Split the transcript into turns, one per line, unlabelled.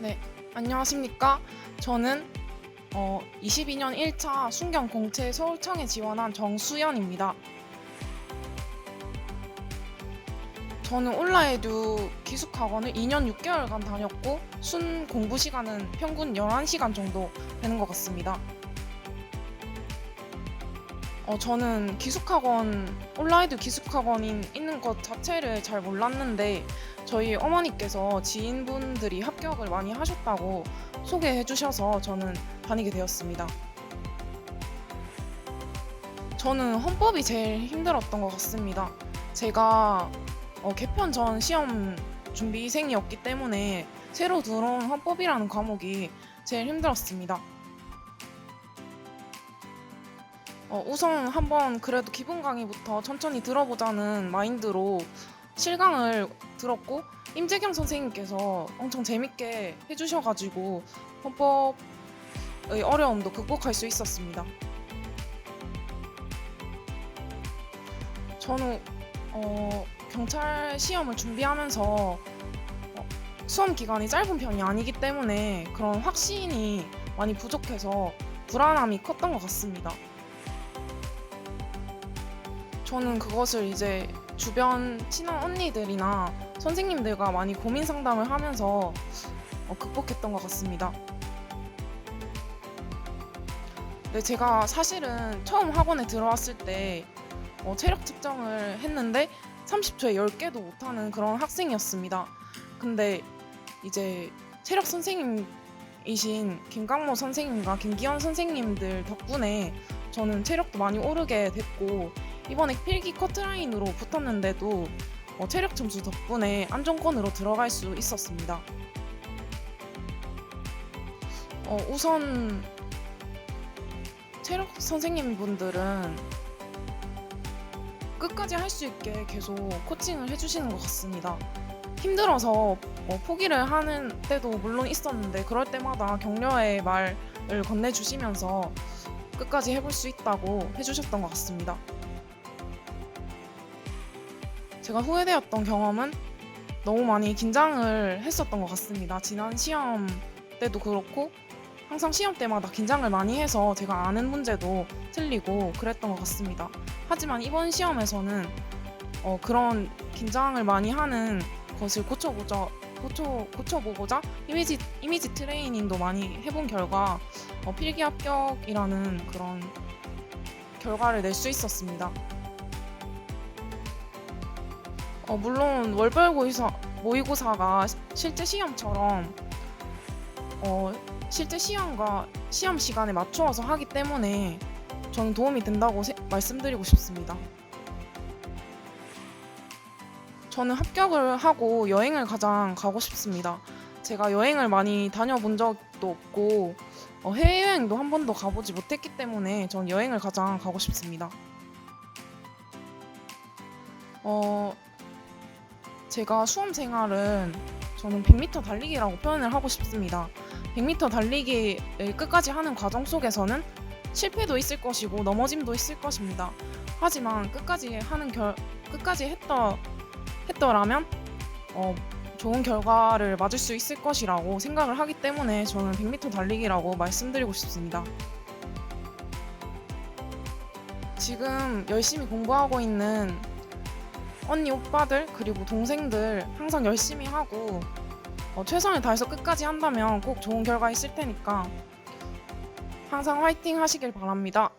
네, 안녕하십니까. 저는 어, 22년 1차 순경 공채 서울청에 지원한 정수연입니다. 저는 온라에듀 기숙학원을 2년 6개월간 다녔고 순 공부 시간은 평균 11시간 정도 되는 것 같습니다. 어, 저는 기숙학원, 온라에듀 기숙학원인 있는 것 자체를 잘 몰랐는데 저희 어머니께서 지인분들이 합격을 많이 하셨다고 소개해 주셔서 저는 다니게 되었습니다. 저는 헌법이 제일 힘들었던 것 같습니다. 제가 어, 개편 전 시험 준비생이었기 때문에 새로 들어온 헌법이라는 과목이 제일 힘들었습니다. 어, 우선 한번 그래도 기본 강의부터 천천히 들어보자는 마인드로 실강을 들었고 임재경 선생님께서 엄청 재밌게 해주셔가지고 헌법의 어려움도 극복할 수 있었습니다. 저는 어, 경찰 시험을 준비하면서 어, 수험 기간이 짧은 편이 아니기 때문에 그런 확신이 많이 부족해서 불안함이 컸던 것 같습니다. 저는 그것을 이제 주변 친한 언니들이나 선생님들과 많이 고민 상담을 하면서 어, 극복했던 것 같습니다. 네, 제가 사실은 처음 학원에 들어왔을 때 어, 체력 측정을 했는데 30초에 10개도 못하는 그런 학생이었습니다. 근데 이제 체력 선생님이신 김강모 선생님과 김기현 선생님들 덕분에 저는 체력도 많이 오르게 됐고 이번에 필기 커트라인으로 붙었는데도 어, 체력 점수 덕분에 안정권으로 들어갈 수 있었습니다. 어, 우선 체력 선생님분들은 끝까지 할 수 있게 계속 코칭을 해주시는 것 같습니다. 힘들어서 어, 포기를 하는 때도 물론 있었는데 그럴 때마다 격려의 말을 건네주시면서 끝까지 해볼 수 있다고 해주셨던 것 같습니다. 제가 후회되었던 경험은 너무 많이 긴장을 했었던 것 같습니다. 지난 시험 때도 그렇고 항상 시험 때마다 긴장을 많이 해서 제가 아는 문제도 틀리고 그랬던 것 같습니다. 하지만 이번 시험에서는 어, 그런 긴장을 많이 하는 것을 고쳐보자 고쳐 고쳐보고자 이미지 이미지 트레이닝도 많이 해본 결과 어, 필기 합격이라는 그런 결과를 낼 수 있었습니다. 어, 물론 월별 고의사, 모의고사가 시- 실제 시험처럼 어, 실제 시험과 시험 시간에 맞추어서 하기 때문에 저는 도움이 된다고 세- 말씀드리고 싶습니다. 저는 합격을 하고 여행을 가장 가고 싶습니다. 제가 여행을 많이 다녀본 적도 없고 어, 해외여행도 한 번도 가보지 못했기 때문에 전 여행을 가장 가고 싶습니다. 어, 제가 수험 생활은 저는 100m 달리기라고 표현을 하고 싶습니다. 100m 달리기를 끝까지 하는 과정 속에서는 실패도 있을 것이고 넘어짐도 있을 것입니다. 하지만 끝까지 하는 결 끝까지 했더 했더라면 어, 좋은 결과를 맞을 수 있을 것이라고 생각을 하기 때문에 저는 100m 달리기라고 말씀드리고 싶습니다. 지금 열심히 공부하고 있는 언니 오빠들 그리고 동생들 항상 열심히 하고 어, 최선을 다해서 끝까지 한다면 꼭 좋은 결과 있을 테니까 항상 화이팅 하시길 바랍니다.